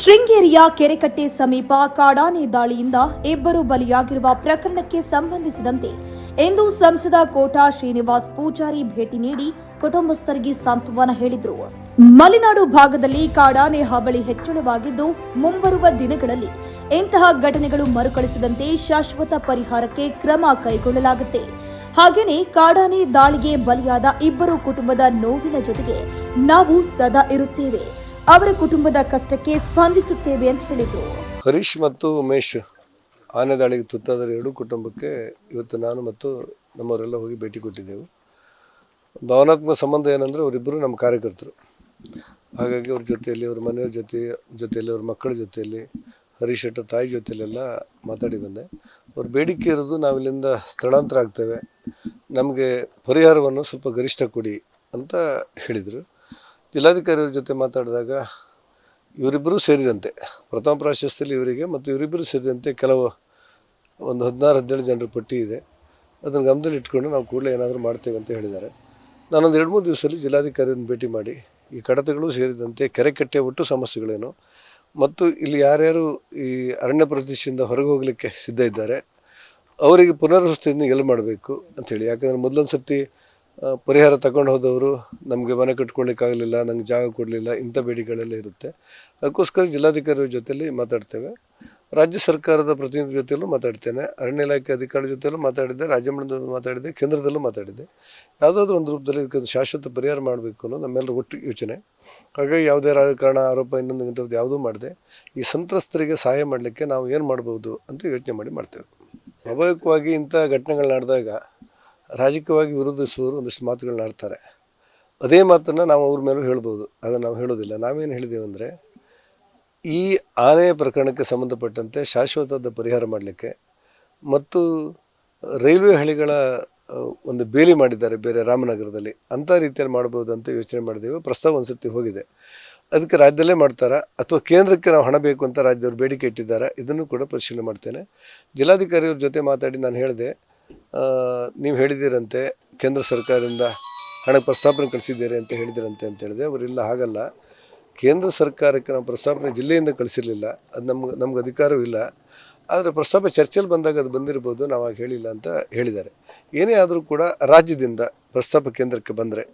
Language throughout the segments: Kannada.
ಶೃಂಗೇರಿಯ ಕೆರೆಕಟ್ಟೆ ಸಮೀಪ ಕಾಡಾನೆ ದಾಳಿಯಿಂದ ಇಬ್ಬರು ಬಲಿಯಾಗಿರುವ ಪ್ರಕರಣಕ್ಕೆ ಸಂಬಂಧಿಸಿದಂತೆ ಇಂದು ಸಂಸದ ಕೋಟಾ ಶ್ರೀನಿವಾಸ್ ಪೂಜಾರಿ ಭೇಟಿ ನೀಡಿ ಕುಟುಂಬಸ್ಥರಿಗೆ ಸಾಂತ್ವನ ಹೇಳಿದರು. ಮಲೆನಾಡು ಭಾಗದಲ್ಲಿ ಕಾಡಾನೆ ಹಾವಳಿ ಹೆಚ್ಚಳವಾಗಿದ್ದು, ಮುಂಬರುವ ದಿನಗಳಲ್ಲಿ ಇಂತಹ ಘಟನೆಗಳು ಮರುಕಳಿಸದಂತೆ ಶಾಶ್ವತ ಪರಿಹಾರಕ್ಕೆ ಕ್ರಮ ಕೈಗೊಳ್ಳಲಾಗುತ್ತೆ. ಹಾಗೆಯೇ ಕಾಡಾನೆ ದಾಳಿಗೆ ಬಲಿಯಾದ ಇಬ್ಬರು ಕುಟುಂಬದ ನೋವಿನ ಜೊತೆಗೆ ನಾವು ಸದಾ ಇರುತ್ತೇವೆ. ಅವರ ಕುಟುಂಬದ ಕಷ್ಟಕ್ಕೆ ಸ್ಪಂದಿಸುತ್ತೇವೆ ಅಂತ ಹೇಳಿದರು. ಹರೀಶ್ ಮತ್ತು ಉಮೇಶ್ ಆನೆ ದಾಳಿಗೆ ತುತ್ತಾದ ಎರಡು ಕುಟುಂಬಕ್ಕೆ ಇವತ್ತು ನಾನು ಮತ್ತು ನಮ್ಮವರೆಲ್ಲ ಹೋಗಿ ಭೇಟಿ ಕೊಟ್ಟಿದ್ದೆವು. ಭಾವನಾತ್ಮಕ ಸಂಬಂಧ ಏನಂದರೆ ಅವರಿಬ್ಬರು ನಮ್ಮ ಕಾರ್ಯಕರ್ತರು. ಹಾಗಾಗಿ ಅವ್ರ ಜೊತೆಯಲ್ಲಿ ಅವ್ರ ಮನೆಯವ್ರ ಜೊತೆ, ಜೊತೆಯಲ್ಲಿ ಅವ್ರ ಮಕ್ಕಳ ಜೊತೆಯಲ್ಲಿ, ಹರೀಶ್ ಶೆಟ್ಟ ತಾಯಿ ಜೊತೆಯಲ್ಲೆಲ್ಲ ಮಾತಾಡಿ ಬಂದೆ. ಅವ್ರ ಬೇಡಿಕೆ ಇರೋದು ನಾವಿಲ್ಲಿಂದ ಸ್ಥಳಾಂತರ ಆಗ್ತೇವೆ. ನಮಗೆ ಪರಿಹಾರವನ್ನು ಸ್ವಲ್ಪ ಗರಿಷ್ಠ ಕೊಡಿ ಅಂತ ಹೇಳಿದರು. ಜಿಲ್ಲಾಧಿಕಾರಿಯವ್ರ ಜೊತೆ ಮಾತಾಡಿದಾಗ ಇವರಿಬ್ಬರೂ ಸೇರಿದಂತೆ, ಪ್ರಥಮ ಪ್ರಾಶಸ್ತ್ಯದಲ್ಲಿ ಇವರಿಗೆ ಮತ್ತು ಇವರಿಬ್ಬರು ಸೇರಿದಂತೆ ಕೆಲವು ಒಂದು ಹದಿನಾರು, ಹದಿನೇಳು ಜನರ ಪಟ್ಟಿ ಇದೆ. ಅದನ್ನು ಗಮನದಲ್ಲಿ ಇಟ್ಕೊಂಡು ನಾವು ಕೂಡಲೇ ಏನಾದರೂ ಮಾಡ್ತೇವೆ ಅಂತ ಹೇಳಿದ್ದಾರೆ. ನಾನೊಂದು ಎರಡು, ಮೂರು ದಿವಸದಲ್ಲಿ ಜಿಲ್ಲಾಧಿಕಾರಿಯನ್ನು ಭೇಟಿ ಮಾಡಿ, ಈ ಕಡತಗಳು ಸೇರಿದಂತೆ ಕೆರೆ ಕಟ್ಟೆ ಒಟ್ಟು ಸಮಸ್ಯೆಗಳೇನು ಮತ್ತು ಇಲ್ಲಿ ಯಾರ್ಯಾರು ಈ ಅರಣ್ಯ ಪ್ರದೇಶದಿಂದ ಹೊರಗೆ ಹೋಗಲಿಕ್ಕೆ ಸಿದ್ಧ ಇದ್ದಾರೆ, ಅವರಿಗೆ ಪುನರ್ವಸತಿಯನ್ನು ಎಲ್ಲಿ ಮಾಡಬೇಕು ಅಂಥೇಳಿ ಯಾಕಂದರೆ ಮೊದಲೊಂದು ಸರ್ತಿ ಪರಿಹಾರ ತಗೊಂಡು ಹೋದವರು ನಮಗೆ ಮನೆ ಕಟ್ಕೊಳ್ಳಿಕ್ಕಾಗಲಿಲ್ಲ ನಂಗೆ ಜಾಗ ಕೊಡಲಿಲ್ಲ, ಇಂಥ ಬೇಡಿಕೆಗಳೆಲ್ಲ ಇರುತ್ತೆ. ಅದಕ್ಕೋಸ್ಕರ ಜಿಲ್ಲಾಧಿಕಾರಿಗಳ ಜೊತೆಲಿ ಮಾತಾಡ್ತೇವೆ. ರಾಜ್ಯ ಸರ್ಕಾರದ ಪ್ರತಿನಿಧಿ ಜೊತೆಯಲ್ಲೂ ಮಾತಾಡ್ತೇನೆ. ಅರಣ್ಯ ಇಲಾಖೆ ಅಧಿಕಾರಿ ಜೊತೆಯಲ್ಲೂ ಮಾತಾಡಿದೆ ರಾಜ್ಯ ಮಾತಾಡಿದೆ ಕೇಂದ್ರದಲ್ಲೂ ಮಾತಾಡಿದೆ ಯಾವುದಾದ್ರೂ ಒಂದು ರೂಪದಲ್ಲಿ ಇದಕ್ಕೊಂದು ಶಾಶ್ವತ ಪರಿಹಾರ ಮಾಡಬೇಕು ಅನ್ನೋದು ನಮ್ಮೆಲ್ಲರ ಒಟ್ಟು ಯೋಚನೆ. ಹಾಗಾಗಿ ಯಾವುದೇ ರಾಜಕಾರಣ, ಆರೋಪ, ಇನ್ನೊಂದು ಇಂಥದ್ದು ಯಾವುದೂ ಮಾಡದೆ. ಈ ಸಂತ್ರಸ್ತರಿಗೆ ಸಹಾಯ ಮಾಡಲಿಕ್ಕೆ ನಾವು ಏನು ಮಾಡ್ಬೋದು ಅಂತ ಯೋಚನೆ ಮಾಡಿ ಮಾಡ್ತೇವೆ. ಸ್ವಾಭಾವಿಕವಾಗಿ ಇಂಥ ಘಟನೆಗಳು ನಡೆದಾಗ ರಾಜಕೀಯವಾಗಿ ವಿರೋಧಿಸುವವರು ಒಂದಷ್ಟು ಮಾತುಗಳನ್ನ ಆಡ್ತಾರೆ. ಅದೇ ಮಾತನ್ನು ನಾವು ಅವ್ರ ಮೇಲೂ ಹೇಳ್ಬೋದು. ಅದನ್ನು ನಾವು ಹೇಳೋದಿಲ್ಲ. ನಾವೇನು ಹೇಳಿದ್ದೇವೆ ಅಂದರೆ, ಈ ಆನೆಯ ಪ್ರಕರಣಕ್ಕೆ ಸಂಬಂಧಪಟ್ಟಂತೆ ಶಾಶ್ವತದ ಪರಿಹಾರ ಮಾಡಲಿಕ್ಕೆ ಮತ್ತು ರೈಲ್ವೆ ಹಳಿಗಳ ಒಂದು ಬೇಲಿ ಮಾಡಿದ್ದಾರೆ ಬೇರೆ ರಾಮನಗರದಲ್ಲಿ. ಅಂಥ ರೀತಿಯಲ್ಲಿ ಮಾಡ್ಬೋದು ಅಂತ ಯೋಚನೆ ಮಾಡಿದ್ದೇವೆ ಪ್ರಸ್ತಾವ ಒಂದು ಹೋಗಿದೆ. ಅದಕ್ಕೆ ರಾಜ್ಯದಲ್ಲೇ ಮಾಡ್ತಾರಾ? ಅಥವಾ ಕೇಂದ್ರಕ್ಕೆ ನಾವು ಹಣ ಬೇಕು ಅಂತ ರಾಜ್ಯದವ್ರು ಬೇಡಿಕೆ ಇಟ್ಟಿದ್ದಾರೆ? ಇದನ್ನು ಕೂಡ ಪರಿಶೀಲನೆ ಮಾಡ್ತೇನೆ. ಜಿಲ್ಲಾಧಿಕಾರಿಯವ್ರ ಜೊತೆ ಮಾತಾಡಿ ನಾನು ಹೇಳಿದೆ ನೀವು ಹೇಳಿದ್ದೀರಂತೆ ಕೇಂದ್ರ ಸರ್ಕಾರದಿಂದ ಹಣ ಪ್ರಸ್ತಾಪನೆ ಕಳಿಸಿದ್ದೀರಿ ಅಂತ ಹೇಳಿದಿರಂತೆ ಅಂತ ಹೇಳಿದೆ ಅವರಿಲ್ಲ ಹಾಗಲ್ಲ. ಕೇಂದ್ರ ಸರ್ಕಾರಕ್ಕೆ ನಾವು ಪ್ರಸ್ತಾಪನೆ ಜಿಲ್ಲೆಯಿಂದ ಕಳಿಸಿರಲಿಲ್ಲ. ಅದು ನಮ್ಗೆ ನಮ್ಗೆ ಅಧಿಕಾರವಿಲ್ಲ ಆದರೆ ಪ್ರಸ್ತಾಪ ಚರ್ಚೆಯಲ್ಲಿ ಬಂದಾಗ ಅದು ಬಂದಿರ್ಬೋದು, ನಾವು ಆಗ ಹೇಳಿಲ್ಲ ಅಂತ ಹೇಳಿದ್ದಾರೆ. ಏನೇ ಆದರೂ ಕೂಡ ರಾಜ್ಯದಿಂದ ಪ್ರಸ್ತಾಪ ಕೇಂದ್ರಕ್ಕೆ ಬಂದರೆ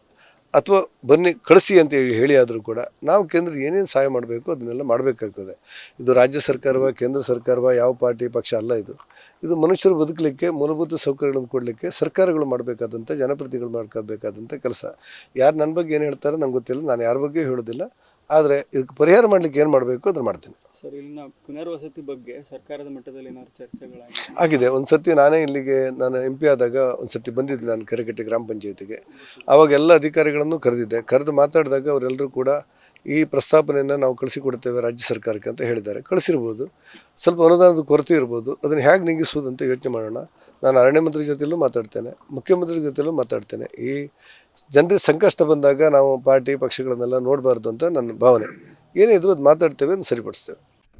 ಅಥವಾ ಬನ್ನಿ, ಕಳಿಸಿ ಅಂತ ಹೇಳಿ ಆದರೂ ಕೂಡ ನಾವು ಕೇಂದ್ರ ಏನೇನು ಸಹಾಯ ಮಾಡಬೇಕು ಅದನ್ನೆಲ್ಲ ಮಾಡಬೇಕಾಗ್ತದೆ. ಇದು ರಾಜ್ಯ ಸರ್ಕಾರವ, ಕೇಂದ್ರ ಸರ್ಕಾರವ, ಯಾವ ಪಾರ್ಟಿ ಪಕ್ಷ ಅಲ್ಲ ಇದು. ಇದು ಮನುಷ್ಯರು ಬದುಕಲಿಕ್ಕೆ, ಮೂಲಭೂತ ಸೌಕರ್ಯಗಳನ್ನು ಕೊಡಲಿಕ್ಕೆ ಸರ್ಕಾರಗಳು ಮಾಡಬೇಕಾದಂಥ, ಜನಪ್ರತಿನಿಧಿಗಳು ಮಾಡ್ಕೋಬೇಕಾದಂಥ ಕೆಲಸ. ಯಾರು ನನ್ನ ಬಗ್ಗೆ ಏನು ಹೇಳ್ತಾರೆ ನಂಗೆ ಗೊತ್ತಿಲ್ಲ, ನಾನು ಯಾರ ಬಗ್ಗೆ ಹೇಳೋದಿಲ್ಲ. ಆದರೆ ಇದಕ್ಕೆ ಪರಿಹಾರ ಮಾಡಲಿಕ್ಕೆ ಏನು ಮಾಡಬೇಕು ಅದನ್ನು ಮಾಡ್ತೀನಿ. ಸರ್, ಇಲ್ಲಿನ ಪುನರ್ವಸತಿ ಬಗ್ಗೆ ಸರ್ಕಾರದ ಮಟ್ಟದಲ್ಲಿ ಏನಾದ್ರು ಚರ್ಚೆಗಳಾಗಿದೆ ಆಗಿದೆ. ಒಂದು ಸತಿ ನಾನೇ ಇಲ್ಲಿಗೆ ನಾನು ಎಂ ಪಿ ಆದಾಗ ಒಂದು ಸತಿ ಬಂದಿದ್ದೆ ನಾನು ಕೆರೆಕಟ್ಟೆ ಗ್ರಾಮ ಪಂಚಾಯತಿಗೆ. ಅವಾಗ ಎಲ್ಲ ಅಧಿಕಾರಿಗಳನ್ನು ಕರೆದಿದ್ದೆ. ಕರೆದು ಮಾತಾಡಿದಾಗ ಅವರೆಲ್ಲರೂ ಕೂಡ ಈ ಪ್ರಸ್ತಾಪನೆಯನ್ನು ನಾವು ಕಳಿಸಿಕೊಡ್ತೇವೆ ರಾಜ್ಯ ಸರ್ಕಾರಕ್ಕೆ ಅಂತ ಹೇಳಿದ್ದಾರೆ. ಕಳಿಸಿರ್ಬೋದು. ಸ್ವಲ್ಪ ಅನುದಾನದ ಕೊರತೆ ಇರ್ಬೋದು. ಅದನ್ನು ಹೇಗೆ ನೀಗಿಸುವುದಂತ ಯೋಚನೆ ಮಾಡೋಣ. ನಾನು ಅರಣ್ಯ ಮಂತ್ರಿ ಜೊತೆಯಲ್ಲೂ ಮಾತಾಡ್ತೇನೆ. ಮುಖ್ಯಮಂತ್ರಿ ಜೊತೆಯಲ್ಲೂ ಮಾತಾಡ್ತೇನೆ. ಈ ಜನರಿಗೆ ಸಂಕಷ್ಟ ಬಂದಾಗ ನಾವು ಪಾರ್ಟಿ ಪಕ್ಷಗಳನ್ನೆಲ್ಲ ನೋಡಬಾರ್ದು ಅಂತ ನನ್ನ ಭಾವನೆ. ಏನೇ ಇದ್ರೂ ಅದು ಮಾತಾಡ್ತೇವೆ ಅಂತ ಸರಿಪಡಿಸ್ತೇವೆ.